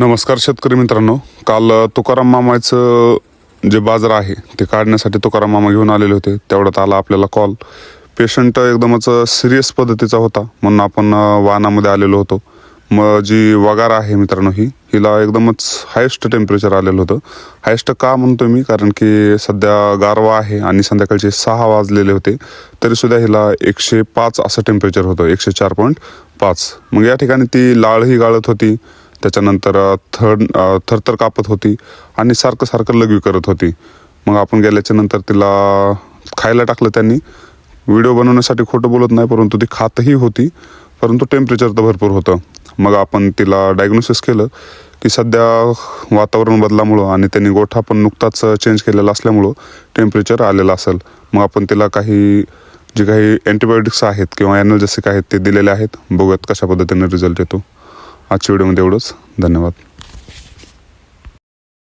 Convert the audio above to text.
नमस्कार शेतकरी मित्रांनो. काल तुकाराम मामाचं जे बाजार आहे ते काढण्यासाठी तुकाराम मामा घेऊन आलेले होते. तेवढ्यात आला आपल्याला कॉल पेशंट एकदमच सिरियस पद्धतीचा होता. म्हणून आपण वाहनामध्ये आलेलो होतो. मग जी वगार आहे मित्रांनो ही हिला एकदमच हायेस्ट टेम्परेचर आलेलं होतं. हायेस्ट का म्हणतो मी? कारण की सध्या गारवा आहे आणि संध्याकाळचे सहा वाजलेले होते. तरीसुद्धा हिला एकशे पाच असं टेम्परेचर होतं. एकशे चार पॉईंट पाच. मग या ठिकाणी ती लाळही गाळत होती. त्याच्यानंतर थर थरथर कापत होती आणि सारखं सारखं लघवी करत होती. मग आपण गेल्याच्यानंतर तिला खायला टाकलं त्यांनी. व्हिडिओ बनवण्यासाठी खोटं बोलत नाही परंतु ती खातही होती परंतु टेम्परेचर तर भरपूर होतं. मग आपण तिला डायग्नोसिस केलं. की सध्या वातावरण बदलामुळं आणि त्यांनी गोठा पण नुकताच चेंज केलेला असल्यामुळं टेम्परेचर आलेलं असेल. मग आपण तिला काही जे काही अँटीबायोटिक्स आहेत किंवा ॲनर्जेसिक आहेत ते दिलेले आहेत. बघूयात कशा पद्धतीने रिझल्ट येतो. आजच्या व्हिडिओमध्ये एवढंच. धन्यवाद.